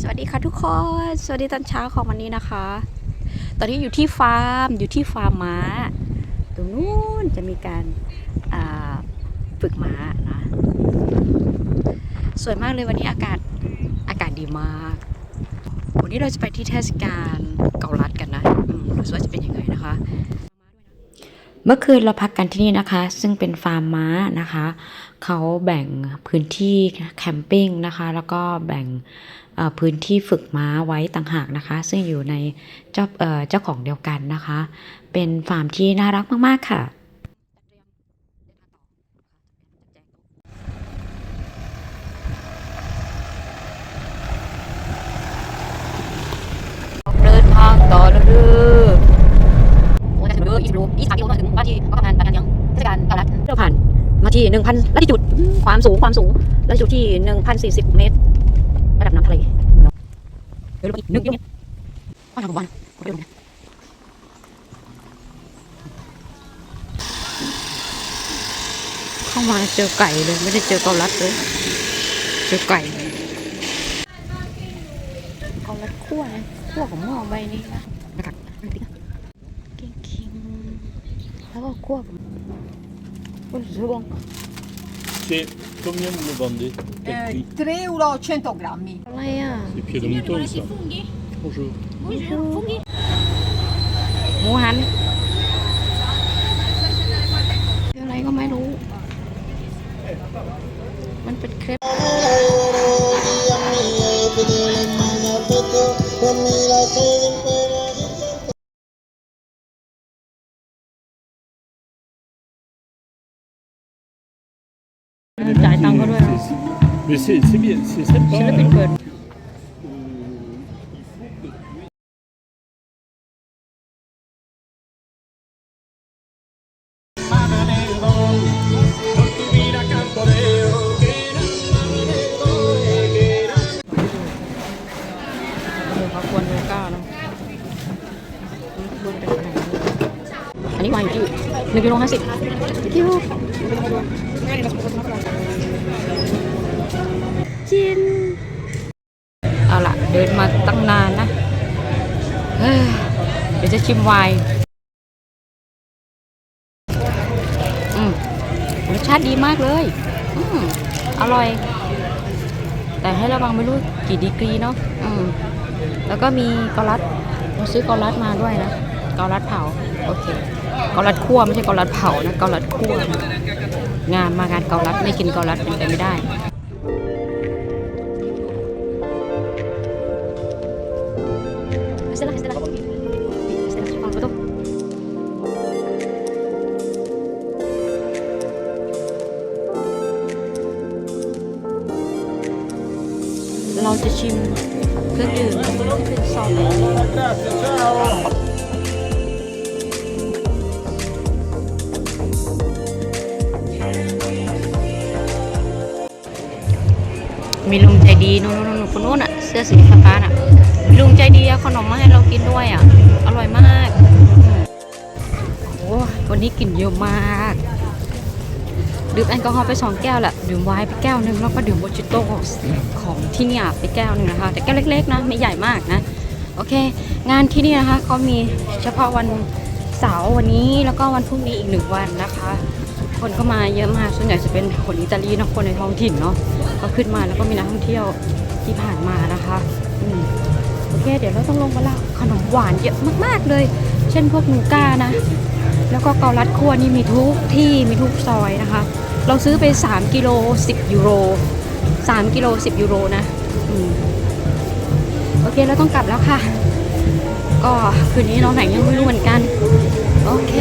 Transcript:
สวัสดีค่ะทุกคน สวัสดีตอนเช้าของวันนี้นะคะ ตอนนี้อยู่ที่ฟาร์ม อยู่ที่ฟาร์มม้า ตรงนู้นจะมีการฝึกม้านะ สวยมากเลยวันนี้อากาศ อากาศดีมาก วันนี้เราจะไปที่เทศกาลเกาลัดกันนะอืมดูสิว่าจะเป็นยังไงนะคะ เมื่อคืนเราพักกันที่นี่นะคะ ซึ่งเป็นฟาร์มม้านะคะ เขาแบ่งพื้นที่แคมปิ้งนะคะ แล้วก็แบ่งพื้นที่ฝึกม้าไว้ต่างหากนะคะ ซึ่งอยู่ในเจ้าเจ้าของเดียวกันนะคะ เป็นฟาร์มที่น่ารักมาก ๆ ค่ะเดินทางต่อแล้วเด้อ 23กิโลถึงว่าที่ก็กำนันปากนันยังเทศกาลกาลัดเราผ่านมาที่ 1,000ลัติจุดความสูงความสูงระดับจุดที่ 1,040 เมตร ระดับน้ำทะเลเดี๋ยวลงอีกหนึ่งกิโลเมตรว่าทางวันก็ไปลงนเข้ามาเจอไก่เลย ไม่ได้เจอกาลัดเลย เจอไก่เกาลัดคั่วคั่วของหม้อใบนี้นะ แล้วก็คั่วกับโอ้ยสวยบง Sì, combien vous le vendez Quel Eh, prix 3 euro 100 grammi. อะไรอะ C'est pied de mouton ça Bonjour. หมูหันคืออะไรก็ไม่รู้ มันเป็นเครป จ่ายตังค์เขาด้วย Mais c'est c'est bien, c'est sympa. ศิลปิน hein. เปิดเดี๋ยวเขาควรดูก้าวเนาะควรเป็นขนาดนี้อันนี้วางอยู่ที่หนึ่งกิโลห้าสิบกิโล จิน เอาล่ะ เดินมาตั้งนานนะเดี๋ยวจะชิมไวน์รสชาติดีมากเลยออร่อย แต่ให้ระวังไม่รู้กี่ดีกรีเนาะแล้วก็มีกอลัดเราซื้อกอลัดมาด้วยนะกอลัดเผา โอเคกอลัดคั่วไม่ใช่กอลัดเผานะกอลัดคั่ว งานมางานเกอลัดไม่กินเกอลัดเป็นไปไม่ได้เราจะชิมเครื่องดื่มที่เป็นซองแบบ มีลุงใจดีนู่นนู่นนู่นคนนู้นอะ เสื้อสีฟ้าน่ะลุงใจดีเอาขนมมาให้เรากินด้วยอะ อร่อยมากโอ้วันนี้กลิ่นเยอะมาก ดื่มแอลกอฮอล์ไปสองแก้วแหละดื่มไวน์ไปแก้วหนึ่งแล้วก็ดื่มโมจิโต้ของที่นี่ไปแก้วหนึ่งนะคะ แต่แก้วเล็ก ๆ นะ ไม่ใหญ่มากนะ โอเค งานที่นี่นะคะเขามีเฉพาะวันเสาร์วันนี้แล้วก็วันพรุ่งนี้อีกหนึ่งวันนะคะ คนก็มาเยอะมาก ส่วนใหญ่จะเป็นคนอิตาลีเนาะ คนในท้องถิ่นเนาะ ก็ขึ้นมาแล้วก็มีนักท่องเที่ยวที่ผ่านมานะคะอืมโอเค เดี๋ยวเราต้องลงมาแล้วขนมหวานเยอะมาก ๆ เลย เช่นพวกนูก้านะ แล้วก็เกาลัดคั่วนี่มีทุกที่ มีทุกซอยนะคะ เราซื้อไป 3กิโล10 ยูโร 3กิโล10 ยูโรนะ อืมโอเค เราต้องกลับแล้วค่ะ ก็คืนนี้นอนไหนยังไม่รู้เหมือนกัน โอเค